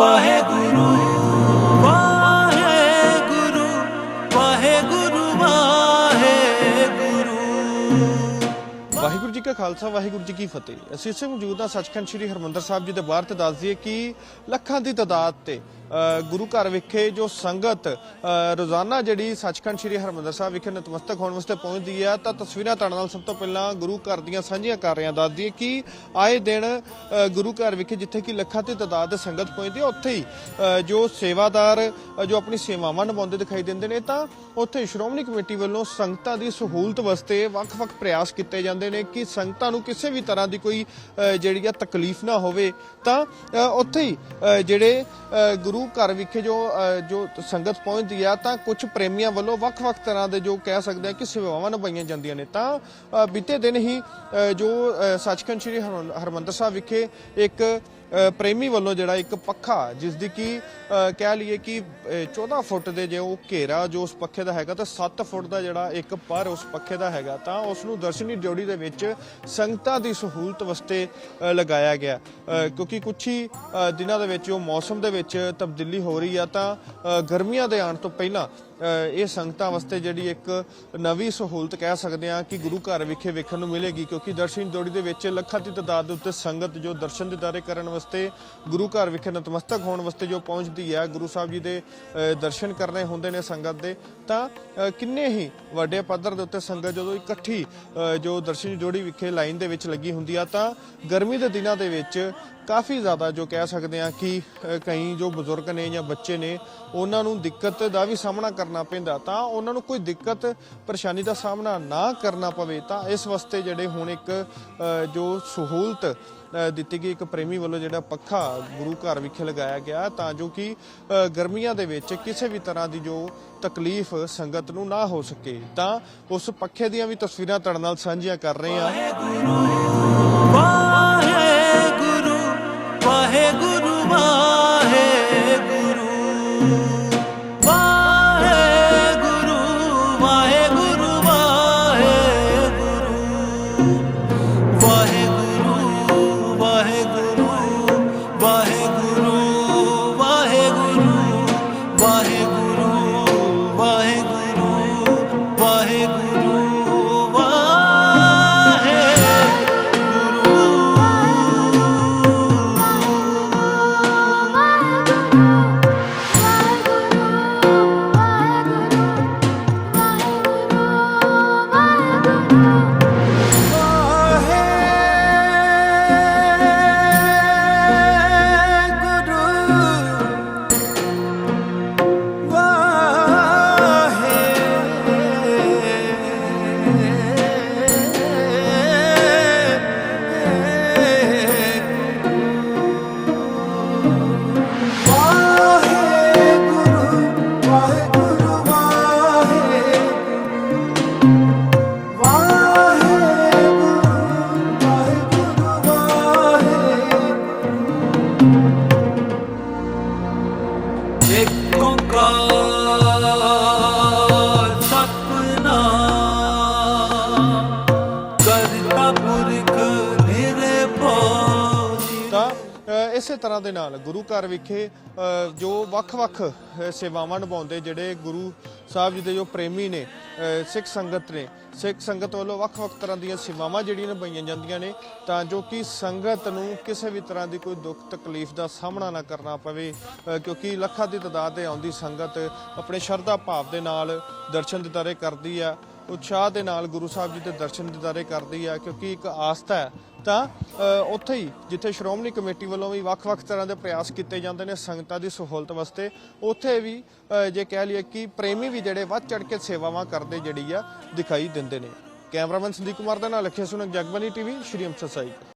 ਵਾਹਿਗੁਰੂ ਵਾਹਿਗੁਰੂ ਵਾਹਿਗੁਰੂ ਵਾਹਿਗੁਰੂ। ਵਾਹਿਗੁਰੂ ਜੀ ਕਾ ਖਾਲਸਾ, ਵਾਹਿਗੁਰੂ ਜੀ ਕੀ ਫਤਿਹ। ਅਸੀਂ ਇਸੇ ਮੌਜੂਦ ਹਾਂ ਸੱਚਖੰਡ ਸ੍ਰੀ ਹਰਮੰਦਰ ਸਾਹਿਬ ਜੀ ਦੇ ਬਾਹਰ ਤੇ ਦੱਸ ਦਈਏ ਕਿ ਲੱਖਾਂ ਦੀ ਤਾਦਾਦ ਤੇ ਗੁਰੂ ਘਰ ਵਿਖੇ ਜੋ ਸੰਗਤ ਰੋਜ਼ਾਨਾ ਜਿਹੜੀ ਸੱਚਖੰਡ ਸ੍ਰੀ ਹਰਮੰਦਰ ਸਾਹਿਬ ਵਿਖੇ ਨਤਮਸਤਕ ਹੋਣ ਵਾਸਤੇ ਪਹੁੰਚਦੀ ਹੈ, ਤਾਂ ਤਸਵੀਰਾਂ ਤੁਹਾਡੇ ਨਾਲ ਸਭ ਤੋਂ ਪਹਿਲਾਂ ਗੁਰੂ ਘਰ ਦੀਆਂ ਸਾਂਝੀਆਂ ਕਰ ਰਹੇ ਹਾਂ। ਦੱਸ ਕਿ ਆਏ ਦਿਨ ਗੁਰੂ ਘਰ ਵਿਖੇ ਜਿੱਥੇ ਕਿ ਲੱਖਾਂ ਦੀ ਤਾਦਾਦ ਸੰਗਤ ਪਹੁੰਚਦੀ ਹੈ, ਉੱਥੇ ਹੀ ਜੋ ਸੇਵਾਦਾਰ ਜੋ ਆਪਣੀ ਸੇਵਾਵਾਂ ਨਿਭਾਉਂਦੇ ਦਿਖਾਈ ਦਿੰਦੇ ਨੇ, ਤਾਂ ਉੱਥੇ ਸ਼੍ਰੋਮਣੀ ਕਮੇਟੀ ਵੱਲੋਂ ਸੰਗਤਾਂ ਦੀ ਸਹੂਲਤ ਵਾਸਤੇ ਵੱਖ-ਵੱਖ ਪ੍ਰਯਾਸ ਕੀਤੇ ਜਾਂਦੇ ਨੇ ਕਿ ਸੰਗਤਾਂ ਨੂੰ ਕਿਸੇ ਵੀ ਤਰ੍ਹਾਂ ਦੀ ਕੋਈ ਜਿਹੜੀ ਆ ਤਕਲੀਫ ਨਾ ਹੋਵੇ। ਤਾਂ ਉੱਥੇ ਹੀ ਜਿਹੜੇ ਗੁਰੂ ਗੁਰੂ ਘਰ ਵਿਖੇ ਜੋ ਜੋ ਸੰਗਤ ਪਹੁੰਚਦੀ ਆ ਤਾਂ ਕੁਝ ਪ੍ਰੇਮੀਆਂ ਵੱਲੋਂ ਵੱਖ-ਵੱਖ ਤਰ੍ਹਾਂ ਦੇ ਜੋ ਕਹਿ ਸਕਦੇ ਆ ਕਿ ਸੇਵਾਵਾਂ ਨਿਭਾਈਆਂ ਜਾਂਦੀਆਂ ਨੇ। ਤਾਂ ਬੀਤੇ ਦਿਨ ਹੀ ਜੋ ਸੱਚਖੰਡ ਸ੍ਰੀ ਹਰਮੰ- ਹਰਮੰਦਰ ਸਾਹਿਬ ਵਿਖੇ ਇੱਕ ਪ੍ਰੇਮੀ ਵੱਲੋਂ ਜਿਹੜਾ ਇੱਕ ਪੱਖਾ ਜਿਸ ਦੀ ਕੀ ਕਹਿ ਲਈਏ ਕਿ ਅ, 14 ਫੁੱਟ ਦੇ ਜੇ ਉਹ ਘੇਰਾ ਜੋ ਉਸ ਪੱਖੇ ਦਾ ਹੈਗਾ ਤਾਂ 7 ਫੁੱਟ ਦਾ ਜਿਹੜਾ ਇੱਕ ਪਰ ਉਸ ਪੱਖੇ ਦਾ ਹੈਗਾ ਤਾਂ ਉਸ ਨੂੰ ਦਰਸ਼ਨੀ ਡਿਊਟੀ ਦੇ ਵਿੱਚ ਸੰਗਤਾਂ ਦੀ ਸਹੂਲਤ ਵਾਸਤੇ ਲਗਾਇਆ ਗਿਆ। ਕਿਉਂਕਿ ਕੁਛ ਹੀ ਦਿਨਾਂ ਦੇ ਵਿੱਚ ਉਹ ਮੌਸਮ ਦੇ ਵਿੱਚ ਤਬਦੀਲੀ ਹੋ ਰਹੀ ਆ ਤਾਂ ਅ, ਗਰਮੀਆਂ ਦੇ ਆਉਣ ਤੋਂ ਪਹਿਲਾਂ ਇਹ ਸੰਗਤਾਂ ਵਾਸਤੇ ਜਿਹੜੀ ਇੱਕ ਨਵੀਂ ਸਹੂਲਤ ਕਹਿ ਸਕਦੇ ਹਾਂ ਕਿ ਗੁਰੂ ਘਰ ਵਿਖੇ ਵੇਖਣ ਨੂੰ ਮਿਲੇਗੀ, ਕਿਉਂਕਿ ਦਰਸ਼ਨ ਜੋੜੀ ਦੇ ਵਿੱਚ ਲੱਖਾਂ ਦੀ ਤਾਦਾਦ ਦੇ ਉੱਤੇ ਸੰਗਤ ਜੋ ਦਰਸ਼ਨ ਦਿਦਾਰੇ ਕਰਨ ਵਾਸਤੇ, ਗੁਰੂ ਘਰ ਵਿਖੇ ਨਤਮਸਤਕ ਹੋਣ ਵਾਸਤੇ ਜੋ ਪਹੁੰਚਦੀ ਹੈ, ਗੁਰੂ ਸਾਹਿਬ ਜੀ ਦੇ ਦਰਸ਼ਨ ਕਰਨੇ ਹੁੰਦੇ ਨੇ ਸੰਗਤ ਦੇ, ਤਾਂ ਕਿੰਨੇ ਹੀ ਵੱਡੇ ਪੱਧਰ ਦੇ ਉੱਤੇ ਸੰਗਤ ਜਦੋਂ ਇਕੱਠੀ ਜੋ ਦਰਸ਼ਨ ਜੋੜੀ ਵਿਖੇ ਲਾਈਨ ਦੇ ਵਿੱਚ ਲੱਗੀ ਹੁੰਦੀ ਆ, ਤਾਂ ਗਰਮੀ ਦੇ ਦਿਨਾਂ ਦੇ ਵਿੱਚ ਕਾਫੀ ਜ਼ਿਆਦਾ ਜੋ ਕਹਿ ਸਕਦੇ ਆ ਕਿ ਕਈ ਜੋ ਬਜ਼ੁਰਗ ਨੇ ਜਾਂ ਬੱਚੇ ਨੇ, ਉਹਨਾਂ ਨੂੰ ਦਿੱਕਤ ਦਾ ਵੀ ਸਾਹਮਣਾ ਕਰਨਾ ਪੈਂਦਾ, ਤਾਂ ਉਹਨਾਂ ਨੂੰ ਕੋਈ ਦਿੱਕਤ, ਪਰੇਸ਼ਾਨੀ ਦਾ ਸਾਹਮਣਾ ਨਾ ਕਰਨਾ ਪਵੇ, ਤਾਂ ਇਸ ਵਾਸਤੇ ਜਿਹੜੇ ਹੁਣ ਇੱਕ ਜੋ ਸਹੂਲਤ ਦਿੱਤੀ ਗਈ ਇੱਕ ਪ੍ਰੇਮੀ ਵੱਲੋਂ ਜਿਹੜਾ ਪੱਖਾ ਗੁਰੂ ਘਰ ਵਿਖੇ ਲਗਾਇਆ ਗਿਆ, ਤਾਂ ਜੋ ਕਿ ਗਰਮੀਆਂ ਦੇ ਵਿੱਚ ਕਿਸੇ ਵੀ ਤਰ੍ਹਾਂ ਦੀ ਜੋ ਤਕਲੀਫ ਸੰਗਤ ਨੂੰ ਨਾ ਹੋ ਸਕੇ, ਤਾਂ ਉਸ ਪੱਖੇ ਦੀਆਂ ਵੀ ਤਸਵੀਰਾਂ ਤੁਹਾਡੇ ਨਾਲ ਸਾਂਝੀਆਂ ਕਰ ਰਹੇ ਹਾਂ। पाएगा ਇਸੇ ਤਰ੍ਹਾਂ ਦੇ ਨਾਲ ਗੁਰੂ ਘਰ ਵਿਖੇ ਜੋ ਵੱਖ-ਵੱਖ ਸੇਵਾਵਾਂ ਨਿਭਾਉਂਦੇ ਜਿਹੜੇ ਗੁਰੂ ਸਾਹਿਬ ਜੀ ਦੇ ਜੋ ਪ੍ਰੇਮੀ ਨੇ ਸਿੱਖ ਸੰਗਤ ਨੇ, ਸਿੱਖ ਸੰਗਤ ਵੱਲੋਂ ਵੱਖ-ਵੱਖ ਤਰ੍ਹਾਂ ਦੀਆਂ ਸੇਵਾਵਾਂ ਜਿਹੜੀਆਂ ਨਿਭਾਈਆਂ ਜਾਂਦੀਆਂ ਨੇ, ਤਾਂ ਜੋ ਕਿ ਸੰਗਤ ਨੂੰ ਕਿਸੇ ਵੀ ਤਰ੍ਹਾਂ ਦੀ ਕੋਈ ਦੁੱਖ ਤਕਲੀਫ ਦਾ ਸਾਹਮਣਾ ਨਾ ਕਰਨਾ ਪਵੇ ਕਿਉਂਕਿ ਲੱਖਾਂ ਦੀ ਤਾਦਾਦ 'ਤੇ ਆਉਂਦੀ ਸੰਗਤ ਆਪਣੇ ਸ਼ਰਧਾ ਭਾਵ ਦੇ ਨਾਲ ਦਰਸ਼ਨ ਦਿਦਾਰੇ ਕਰਦੀ ਆ, ਉਤਸ਼ਾਹ ਦੇ ਨਾਲ ਗੁਰੂ ਸਾਹਿਬ ਜੀ ਦੇ ਦਰਸ਼ਨ ਦਿਦਾਰੇ ਕਰਦੀ ਆ, ਕਿਉਂਕਿ ਇੱਕ ਆਸਥਾ ਹੈ, ਤਾਂ ਉੱਥੇ ਹੀ, ਜਿੱਥੇ ਸ਼੍ਰੋਮਣੀ ਕਮੇਟੀ ਵੱਲੋਂ ਵੀ ਵੱਖ-ਵੱਖ ਤਰ੍ਹਾਂ ਦੇ ਪ੍ਰਯਾਸ ਕੀਤੇ ਜਾਂਦੇ ਨੇ ਸੰਗਤਾਂ ਦੀ ਸਹੂਲਤ ਵਾਸਤੇ, ਉੱਥੇ ਵੀ ਜੇ ਕਹਿ ਲਈਏ ਕਿ ਪ੍ਰੇਮੀ ਵੀ ਜਿਹੜੇ ਵੱਧ ਚੜ ਕੇ ਸੇਵਾਵਾਂ ਕਰਦੇ ਜਿਹੜੀ ਆ, ਦਿਖਾਈ ਦਿੰਦੇ ਨੇ। ਕੈਮਰਾਮੈਨ ਸੰਦੀਪ ਕੁਮਾਰ ਦਾ ਨਾਲ ਲਖਿਆ ਸੁਨਕ ਜਗਬਾਨੀ ਟੀਵੀ, ਸ਼੍ਰੀ ਅੰਮ੍ਰਿਤਸਰ ਸਾਹਿਬ।